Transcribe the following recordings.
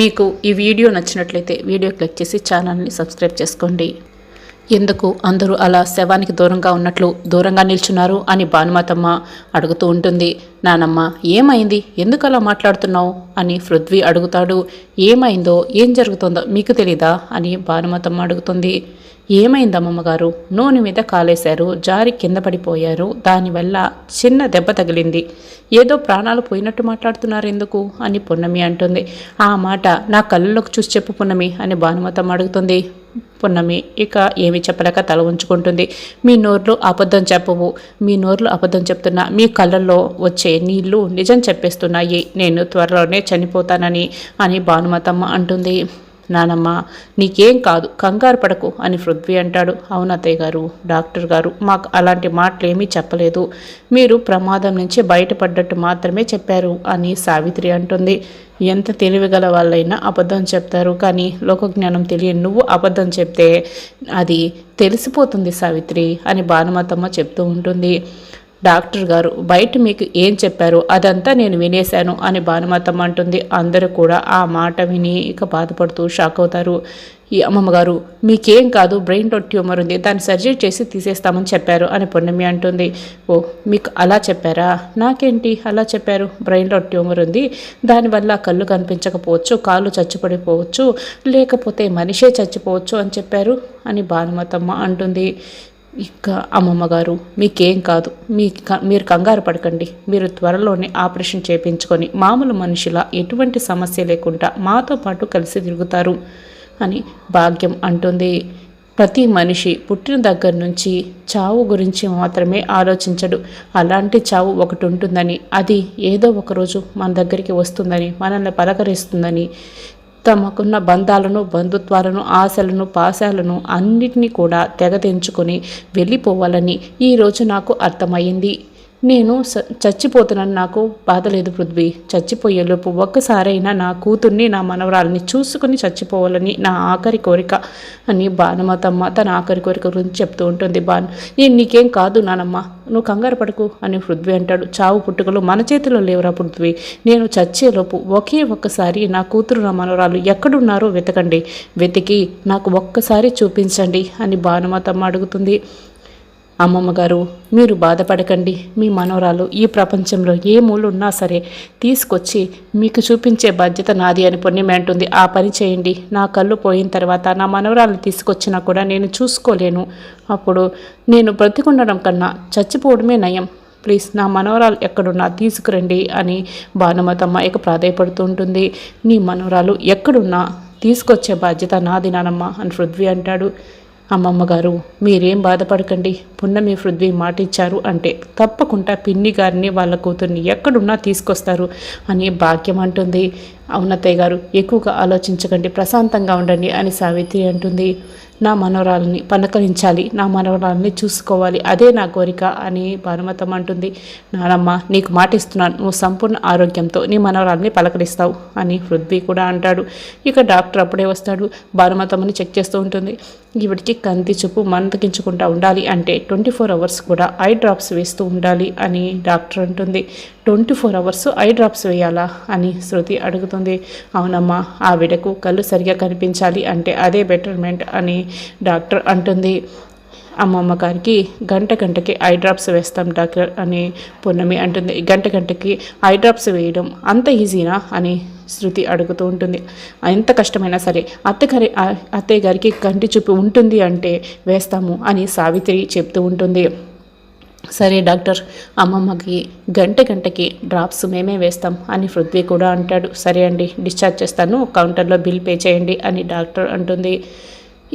మీకు ఈ వీడియో నచ్చినట్లయితే వీడియో క్లిక్ చేసి ఛానల్ని సబ్స్క్రైబ్ చేసుకోండి. ఎందుకు అందరూ అలా శవానికి దూరంగా ఉన్నట్లు దూరంగా నిల్చున్నారు అని భానుమతమ్మ అడుగుతూ ఉంటుంది. నానమ్మ ఏమైంది? ఎందుకు అలా మాట్లాడుతున్నావు? అని పృథ్వీ అడుగుతాడు. ఏమైందో? ఏం జరుగుతుందో మీకు తెలీదా? అని భానుమతమ్మ అడుగుతుంది. ఏమైందమ్మమ్మ గారు నూనె మీద కాలేశారు జారి కింద పడిపోయారు. దానివల్ల చిన్న దెబ్బ తగిలింది. ఏదో ప్రాణాలు పోయినట్టు మాట్లాడుతున్నారు ఎందుకు? అని పున్నమి అంటుంది. ఆ మాట నా కళ్ళలోకి చూసి చెప్పు పున్నమి అని భానుమతమ్మ అడుగుతుంది. పున్నమి ఇక ఏమి చెప్పలేక తల ఉంచుకుంటుంది మీ నోర్లు అబద్ధం చెప్పవు. మీ నోర్లు అబద్ధం చెప్తున్నా మీ కళ్ళల్లో వచ్చే నీళ్ళు నిజం చెప్పేస్తున్నాయి. నేను త్వరలోనే చనిపోతానని అని భానుమతమ్మ అంటుంది. నానమ్మ నీకేం కాదు కంగారు పడకు అని పృథ్వీ అంటాడు. అవునతయ్య గారు డాక్టర్ గారు మాకు అలాంటి మాటలు ఏమీ చెప్పలేదు. మీరు ప్రమాదం నుంచి బయటపడ్డట్టు మాత్రమే చెప్పారు అని సావిత్రి అంటుంది. ఎంత తెలివిగల వాళ్ళైనా అబద్ధం చెప్తారు కానీ లోకజ్ఞానం తెలియని నువ్వు అబద్ధం చెప్తే అది తెలిసిపోతుంది సావిత్రి అని భానుమతమ్మ చెప్తూ ఉంటుంది. డాక్టర్ గారు బయట మీకు ఏం చెప్పారో అదంతా నేను వినేశాను అని భానుమతమ్మ అంటుంది. అందరూ కూడా ఆ మాట విని ఇక బాధపడుతూ షాక్ అవుతారు. ఈ అమ్మమ్మ గారు మీకేం కాదు బ్రెయిన్లో ట్యూమర్ ఉంది దాన్ని సర్జరీ చేసి తీసేస్తామని చెప్పారు అని పొన్నమి అంటుంది. ఓ మీకు అలా చెప్పారా? నాకేంటి అలా చెప్పారు? బ్రెయిన్లో ట్యూమర్ ఉంది దానివల్ల కళ్ళు కనిపించకపోవచ్చు కాళ్ళు చచ్చిపడిపోవచ్చు లేకపోతే మనిషే చచ్చిపోవచ్చు అని చెప్పారు అని భానుమతమ్మ అంటుంది. ఇక అమ్మమ్మ గారు మీకేం కాదు. మీ మీరు కంగారు పడకండి. మీరు త్వరలోనే ఆపరేషన్ చేయించుకొని మామూలు మనిషిలా ఎటువంటి సమస్య లేకుండా మాతో పాటు కలిసి తిరుగుతారు అని భాగ్యం అంటుంది. ప్రతి మనిషి పుట్టిన దగ్గర నుంచి చావు గురించి మాత్రమే ఆలోచించడు. అలాంటి చావు ఒకటి ఉంటుందని అది ఏదో ఒకరోజు మన దగ్గరికి వస్తుందని మనల్ని పలకరిస్తుందని తమకున్న బంధాలను బంధుత్వాలను ఆశలను పాశాలను అన్నిటినీ కూడా తెగ తెంచుకొని వెళ్ళిపోవాలని ఈరోజు నాకు అర్థమైంది నేను స- చచ్చిపోతున్నాను. నాకు బాధ లేదు పృథ్వీ. చచ్చిపోయేలోపు ఒక్కసారైనా నా కూతుర్ని నా మనవరాలని చూసుకుని చచ్చిపోవాలని నా ఆఖరి కోరిక అని భానుమతమ్మ తన ఆఖరి కోరిక గురించి చెప్తూ ఉంటుంది. బాను నేను నీకేం కాదు నానమ్మ. నువ్వు కంగారు పడకు అని పృథ్వీ అంటాడు. చావు పుట్టుకలు మన చేతిలో లేవురా పృథ్వీ. నేను చచ్చేలోపు ఒకే ఒక్కసారి నా కూతురు నా మనవరాలు ఎక్కడున్నారో వెతకండి. వెతికి నాకు ఒక్కసారి చూపించండి అని భానుమతమ్మ అడుగుతుంది. అమ్మమ్మ గారు మీరు బాధపడకండి. మీ మనవరాలు ఈ ప్రపంచంలో ఏ మూలు ఉన్నా సరే తీసుకొచ్చి మీకు చూపించే బాధ్యత నాది అని పుణ్యమే అంటుంది. ఆ పని చేయండి. నా కళ్ళు పోయిన తర్వాత నా మనవరాలు తీసుకొచ్చినా కూడా నేను చూసుకోలేను. అప్పుడు నేను బ్రతికుండడం కన్నా చచ్చిపోవడమే నయం. ప్లీజ్ నా మనవరాలు ఎక్కడున్నా తీసుకురండి అని భానుమతమ్మ ఇక ప్రాధాయపడుతుంటుంది నీ మనవరాలు ఎక్కడున్నా తీసుకొచ్చే బాధ్యత నాది నానమ్మ అని పృథ్వీ అంటాడు. అమ్మమ్మ గారు మీరేం బాధపడకండి. పున్నమి పృథ్వీ మాట ఇచ్చారు అంటే తప్పకుండా పిన్ని గారిని వాళ్ళ కూతుర్ని ఎక్కడున్నా తీసుకొస్తారు అని భాగ్యం అంటుంది. అవునత్తయ్య గారు ఎక్కువగా ఆలోచించకండి ప్రశాంతంగా ఉండండి అని సావిత్రి అంటుంది. నా మనవరాలని పలకరించాలి నా మనవరాలని చూసుకోవాలి అదే నా కోరిక అని భానుమతం అంటుంది. నానమ్మ నీకు మాట ఇస్తున్నాను నువ్వు సంపూర్ణ ఆరోగ్యంతో నీ మనవరాలని పలకరిస్తావు అని పృథ్వీ కూడా అంటాడు. ఇక డాక్టర్ అప్పుడే వస్తాడు భానుమతమ్మని చెక్ చేస్తూ ఉంటుంది. ఈవిడికి కంది చూపు మందకించకుండా ఉండాలి అంటే ట్వంటీ ఫోర్ అవర్స్ కూడా ఐ డ్రాప్స్ వేస్తూ ఉండాలి అని డాక్టర్ అంటుంది. Twenty four hours eye drops వేయాలా అని శృతి అడుగుతుంది. అవునమ్మా ఆవిడకు కళ్ళు సరిగా కనిపించాలి అంటే అదే బెటర్మెంట్ అని డాక్టర్ అంటుంది. అమ్మమ్మ గారికి గంట గంటకి ఐ డ్రాప్స్ వేస్తాం డాక్టర్ అని పూర్ణమి అంటుంది. గంట గంటకి ఐ డ్రాప్స్ వేయడం అంత ఈజీనా అని శృతి అడుగుతూ ఉంటుంది. ఎంత కష్టమైనా సరే అత్తగారి అత్తయ్య గారికి కంటి చూపు ఉంటుంది అంటే వేస్తాము అని సావిత్రి చెప్తూ ఉంటుంది. సరే డాక్టర్ అమ్మమ్మకి గంట గంటకి డ్రాప్స్ మేమే వేస్తాం అని పృథ్వీ కూడా అంటాడు. సరే అండి డిశ్చార్జ్ చేస్తాను కౌంటర్లో బిల్ పే చేయండి అని డాక్టర్ అంటుంది.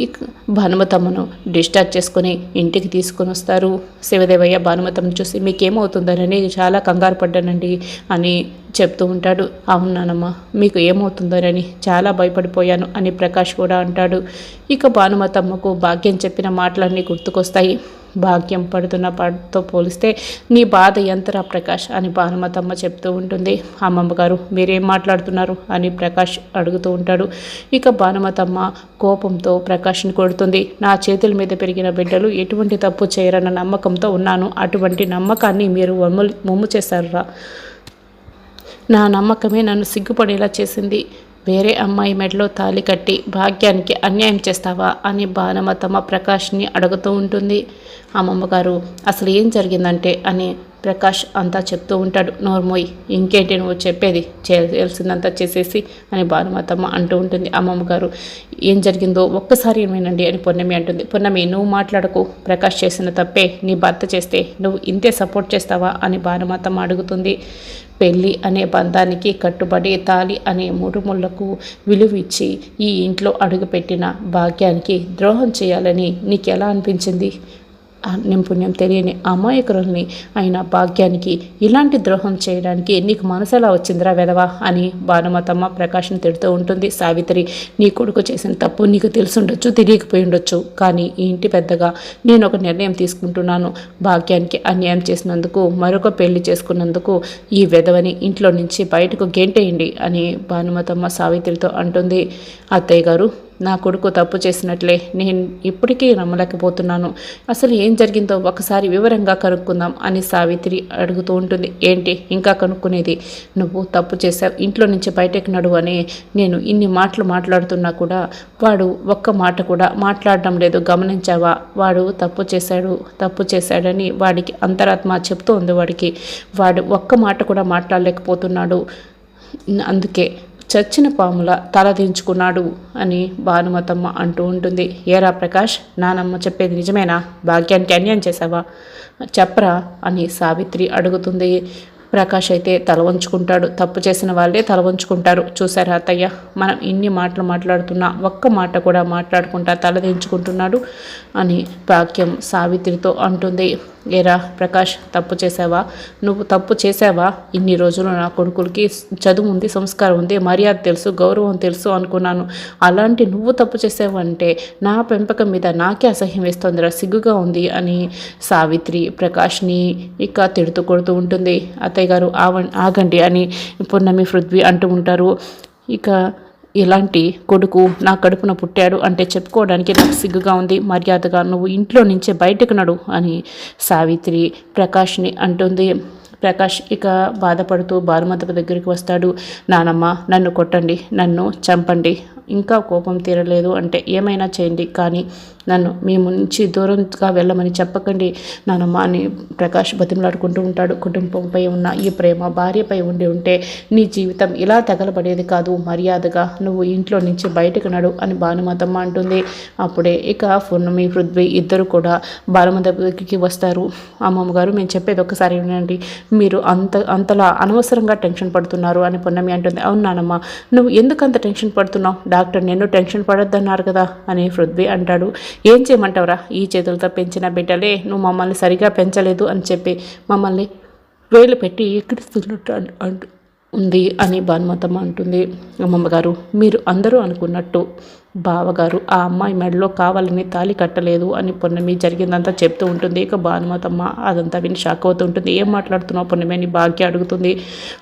ఇక భానుమతమ్మను డిశ్చార్జ్ చేసుకుని ఇంటికి తీసుకొని వస్తారు. శివదేవయ్య భానుమతమ్మను చూసి మీకేమవుతుందనని చాలా కంగారు పడ్డానండి అని చెప్తూ ఉంటాడు. అవునానమ్మా మీకు ఏమవుతుందోనని చాలా భయపడిపోయాను అని ప్రకాష్ కూడా అంటాడు. ఇక భానుమతమ్మకు భాగ్యం చెప్పిన మాటలన్నీ గుర్తుకొస్తాయి. భాగ్యం పడుతున్న పాటతో పోలిస్తే నీ బాధ ఎంతరా ప్రకాష్ అని భానుమతమ్మ చెప్తూ ఉంటుంది. అమ్మమ్మ గారు మీరేం మాట్లాడుతున్నారు అని ప్రకాష్ అడుగుతూ ఉంటాడు. ఇక భానుమతమ్మ కోపంతో ప్రకాష్ని కొడుతుంది. నా చేతుల మీద పెరిగిన బిడ్డలు ఎటువంటి తప్పు చేయరన్న నమ్మకంతో ఉన్నాను. అటువంటి నమ్మకాన్ని మీరు వమ్ము మొమ్ము చేశారురా. నా నమ్మకమే నన్ను సిగ్గుపడేలా చేసింది. వేరే అమ్మాయి మెడలో తాలి కట్టి భాగ్యానికి అన్యాయం చేస్తావా అని బాణమతమ్మ ప్రకాష్ని అడుగుతూ ఉంటుంది. అమ్మమ్మ గారు అసలు ఏం జరిగిందంటే అని ప్రకాష్ అంతా చెప్తూ ఉంటాడు నోర్మోయ్ ఇంకేంటి నువ్వు చెప్పేది? చేయాల్సిందంతా చేసేసి అని భానుమతమ్మ అంటూ ఉంటుంది. అమ్మమ్మ గారు ఏం జరిగిందో ఒక్కసారి వినండి అని పొన్నమి అంటుంది. పొన్నమి నువ్వు మాట్లాడకు ప్రకాష్ చేసిన తప్పే నీ భర్త చేస్తే నువ్వు ఇంతే సపోర్ట్ చేస్తావా? అని భానుమతమ్మ అడుగుతుంది. పెళ్ళి అనే బంధానికి కట్టుబడి తాలి అనే ముడుముళ్ళకు విలువిచ్చి ఈ ఇంట్లో అడుగుపెట్టిన భాగ్యానికి ద్రోహం చేయాలని నీకెలా అనిపించింది? నింపుణ్యం తెలియని అమాయకురుల్ని ఆయన భాగ్యానికి ఇలాంటి ద్రోహం చేయడానికి నీకు మనసులా వచ్చిందిరా వెదవా అని భానుమతమ్మ ప్రకాశం తిడుతూ ఉంటుంది. సావిత్రి నీ కొడుకు చేసిన తప్పు నీకు తెలుసుండొచ్చు తెలియకపోయి ఉండొచ్చు కానీ ఈ ఇంటి పెద్దగా నేను ఒక నిర్ణయం తీసుకుంటున్నాను. భాగ్యానికి అన్యాయం చేసినందుకు మరొక పెళ్ళి చేసుకున్నందుకు ఈ వెధవని ఇంట్లో నుంచి బయటకు గెంటేయండి అని భానుమతమ్మ సావిత్రితో అంటుంది. అత్తయ్య గారు నా కొడుకు తప్పు చేసినట్లే నేను ఇప్పటికీ నమ్మలేకపోతున్నాను. అసలు ఏం జరిగిందో ఒకసారి వివరంగా కనుక్కుందాం అని సావిత్రి అడుగుతూ ఉంటుంది. ఏంటి? ఇంకా కనుక్కునేది? నువ్వు తప్పు చేశావు. ఇంట్లో నుంచి బయటకు నడు అని నేను ఇన్ని మాటలు మాట్లాడుతున్నా కూడా వాడు ఒక్క మాట కూడా మాట్లాడడం లేదు. గమనించావా? వాడు తప్పు చేశాడు తప్పు చేశాడని వాడికి అంతరాత్మ చెప్తూ ఉంది వాడికి. వాడు ఒక్క మాట కూడా మాట్లాడలేకపోతున్నాడు. అందుకే చచ్చిన పాముల తలదించుకున్నాడు అని భానుమతమ్మ అంటూ ఉంటుంది. ఏరా ప్రకాష్ నానమ్మ చెప్పేది నిజమేనా? భాగ్యానికి అన్యాయం చేశావా? చెప్పరా అని సావిత్రి అడుగుతుంది. ప్రకాష్ అయితే తల వంచుకుంటాడు. తప్పు చేసిన వాళ్ళే తల వంచుకుంటారు. చూసారా అత్తయ్య? మనం ఇన్ని మాటలు మాట్లాడుతున్నా ఒక్క మాట కూడా మాట్లాడుకుంటా తలదించుకుంటున్నాడు అని వాక్యం సావిత్రితో అంటుంది. ఏరా ప్రకాష్ తప్పు చేసావా నువ్వు తప్పు చేసావా ఇన్ని రోజులు నా కొడుకులకి చదువు ఉంది సంస్కారం ఉంది మర్యాద తెలుసు గౌరవం తెలుసు అనుకున్నాను. అలాంటి నువ్వు తప్పు చేసావంటే నా పెంపకం మీద నాకే అసహ్యం వేస్తుందిరా సిగ్గుగా ఉంది అని సావిత్రి ప్రకాష్ని ఇక తిడుతూ కొడుతూ ఉంటుంది. అత్తయ్య గారు ఆవ ఆగండి అని పున్నమి పృథ్వీ అంటూ ఉంటారు. ఇక ఇలాంటి కొడుకు నా కడుపున పుట్టాడు అంటే చెప్పుకోవడానికి నాకు సిగ్గుగా ఉంది. మర్యాదగా నువ్వు ఇంట్లో నుంచే బయటకు నడు అని సావిత్రి ప్రకాష్ని అంటుంది. ప్రకాష్ ఇక బాధపడుతూ బాలుమతకు దగ్గరికి వస్తాడు. నానమ్మ నన్ను కొట్టండి నన్ను చంపండి. ఇంకా కోపం తీరలేదు అంటే ఏమైనా చేయండి. కానీ నన్ను మీ నుంచి దూరంగా వెళ్ళమని చెప్పకండి. నానమ్మ అని ప్రకాష్ బతిమలాడుకుంటూ ఉంటాడు. కుటుంబంపై ఉన్న ఈ ప్రేమ భార్యపై ఉండి ఉంటే నీ జీవితం ఇలా తగలబడేది కాదు. మర్యాదగా నువ్వు ఇంట్లో నుంచి బయటకు నడు అని భానుమతమ్మ అంటుంది. అప్పుడే ఇక పూర్ణమి పృథ్వీ ఇద్దరు కూడా బాలమత వస్తారు. అమ్మమ్మ గారు మేము చెప్పేది ఒక్కసారి వినండి. మీరు అంత అంతలా అనవసరంగా టెన్షన్ పడుతున్నారు అని పొన్నమి అంటుంది. అవును నానమ్మ నువ్వు ఎందుకంత టెన్షన్ పడుతున్నావు? డాక్టర్ నేను టెన్షన్ పడొద్దన్నారు కదా అని పృథ్వీ అంటాడు. ఏం చేయమంటావురా? ఈ చేతులతో పెంచిన బిడ్డలే నువ్వు మమ్మల్ని సరిగా పెంచలేదు అని చెప్పి మమ్మల్ని వేలు పెట్టి ఎక్కిరిస్తున్నట్టు అంటు ఉంది అని భానుమతమ్మ అంటుంది. అమ్మమ్మ గారు మీరు అందరూ అనుకున్నట్టు బావగారు ఆ అమ్మాయి మెడలో కావాలని తాలి కట్టలేదు అని పొన్నమి జరిగిందంతా చెప్తూ ఉంటుంది. ఇక భానుమతమ్మ అదంతా విని షాక్ అవుతూ ఉంటుంది ఏం మాట్లాడుతున్నావు పొన్నమి? అని భాగ్య అడుగుతుంది.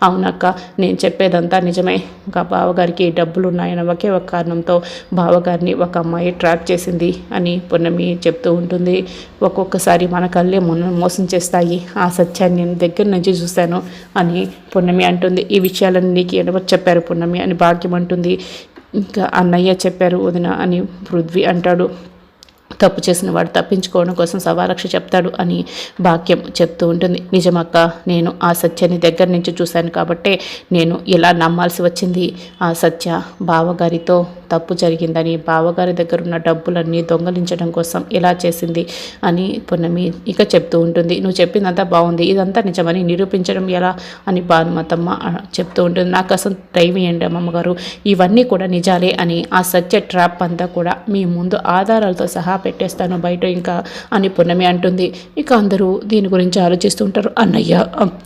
అవునక్క నేను చెప్పేదంతా నిజమే. ఇంకా బావగారికి డబ్బులు ఉన్నాయని ఒకే ఒక కారణంతో బావగారిని ఒక అమ్మాయి ట్రాక్ చేసింది అని పొన్నమి చెప్తూ ఉంటుంది. ఒక్కొక్కసారి మన కళ్ళే మొన్న మోసం చేస్తాయి. ఆ సత్యాన్ని నేను దగ్గర నుంచి చూశాను అని పొన్నమి అంటుంది. ఈ విషయాలన్నీ నీకు ఎవరు చెప్పారు పున్నమి అని భాగ్యం అంటుంది. ఇంకా అన్నయ్య చెప్పారు వదిన అని పృథ్వీ అంటాడు. తప్పు చేసిన వాడు తప్పించుకోవడం కోసం సవారక్ష చెప్తాడు అని వాక్యం చెప్తూ ఉంటుంది. నిజమక్క నేను ఆ సత్యాన్ని దగ్గర నుంచి చూశాను కాబట్టే నేను ఇలా నమ్మాల్సి వచ్చింది. ఆ సత్య బావగారితో తప్పు జరిగిందని బావగారి దగ్గర ఉన్న డబ్బులన్నీ దొంగలించడం కోసం ఇలా చేసింది అని పున్నమి ఇక చెప్తూ ఉంటుంది. నువ్వు చెప్పిందంతా బాగుంది. ఇదంతా నిజమని నిరూపించడం ఎలా అని భానుమతమ్మ చెప్తూ ఉంటుంది. నాకు అసలు టైం ఇవ్వండి అమ్మమ్మగారు? ఇవన్నీ కూడా నిజాలే అని ఆ సత్య ట్రాప్ అంతా కూడా మీ ముందు ఆధారాలతో సహా పెట్టేస్తాను బయట ఇంకా అని పున్నమి అంటుంది. ఇక అందరూ దీని గురించి ఆలోచిస్తుంటారు. అన్నయ్య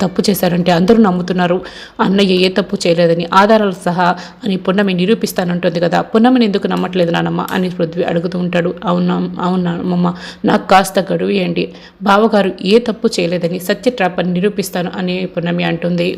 తప్పు చేశారంటే అందరూ నమ్ముతున్నారు. అన్నయ్య ఏ తప్పు చేయలేదని ఆధారాలు సహా అని పున్నమి నిరూపిస్తానంటుంది కదా. పున్నమిని ఎందుకు నమ్మట్లేదు నానమ్మ అని పృథ్వీ అడుగుతూ ఉంటాడు. అవునా అవునమ్మమ్మ నాకు కాస్త గడువు ఏంటి బావగారు ఏ తప్పు చేయలేదని సత్య ట్రాప్ అని నిరూపిస్తాను అని పున్నమి అంటుంది.